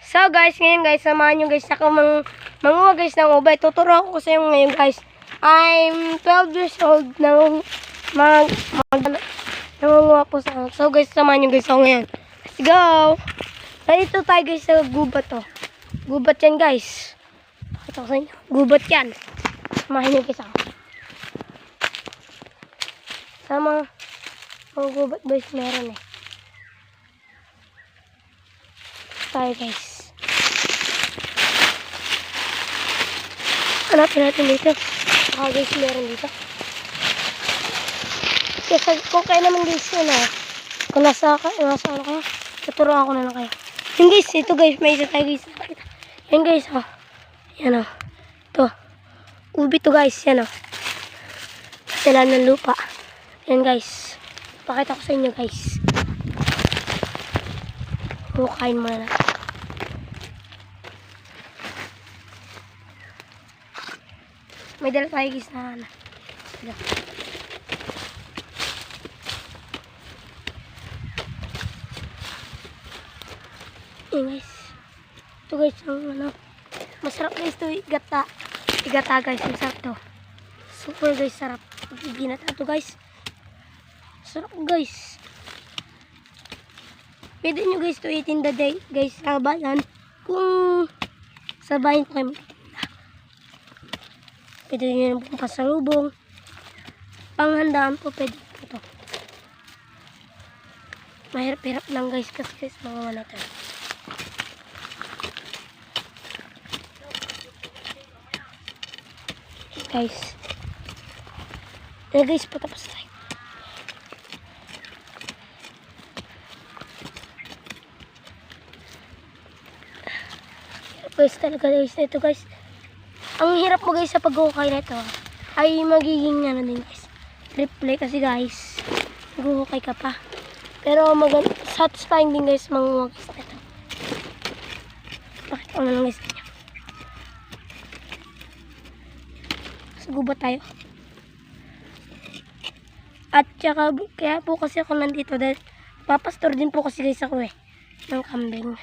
So guys, ngayon guys, samahan nyo guys ako mang manguha guys ng ube. Tuturo ko sa inyo ngayon guys. I'm 12 years old nang mag, mag nangunguha po sa So guys, samahan nyo guys ako ngayon. Let's go! Nandito tayo guys sa gubat to. Gubat yan guys. Pakita ko sa inyo. Gubat yan. Samahan nyo guys ako. Sama mga gubat boys meron eh. Tayo guys. Hanapin natin dito. Baka guys meron dito. Kasi kung kayo naman guys yun ah. Kung nasa, nasa ano kayo, tuturuan ko na lang kayo. Yan guys, ito guys, may isa tayo guys. Yan guys, oh. Yan oh. Ito. Ubi to guys, yan oh. Sila ng lupa. Yan guys. Pakita ko sa inyo guys. Hukain muna natin. May dala tayo guys na ano. Dala. Yan guys. Ito guys ang ano. Masarap guys ito igata. Igata guys. Masarap to. Super guys sarap. Ginata to guys. Sarap guys. Pwede nyo guys to eat in the day guys sa bayan. Kung sa bayan kayo. Pwede nyo yung pong pasalubong. Panghandaan po pwede po to. Mahirap-hirap lang guys kasi guys mga to. Guys. Eh guys, patapos tayo. guys talaga guys ito guys ang hirap mo guys sa paghuhukay na ito ay magiging ano din guys replay kasi guys naghuhukay ka pa. Pero mag satisfying din guys mga guys na ito bakit ko na lang guys ganyan sa gubat tayo. At saka kaya po kasi ako nandito dahil papastor din po kasi guys ako eh ng kambing.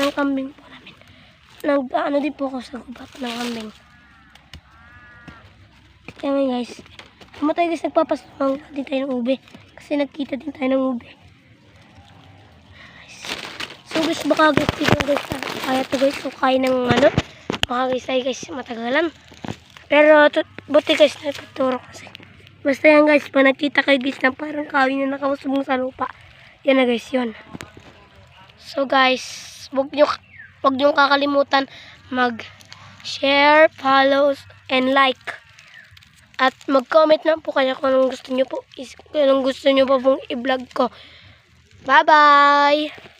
Ng kambing po. Nag, ano din po ako sa gubat ng kambing. Kaya ngayon guys, kamo tayo guys nagpapasumang din tayo ng ube. Kasi nagkita din tayo ng ube. So guys, baka guys dito guys, kaya to guys, so kaya ng ano, baka guys tayo guys matagalan. Pero buti guys na tuturo kasi. Basta yan guys, pa nakita kayo guys na parang kawin na nakausubong sa lupa. Yan na guys, yun. So guys, wag nyo, wag nyo kakalimutan mag-share, follow, and like. At mag-comment lang po kayo kung anong gusto nyo po, kung anong gusto nyo po pong i-vlog ko. Bye-bye!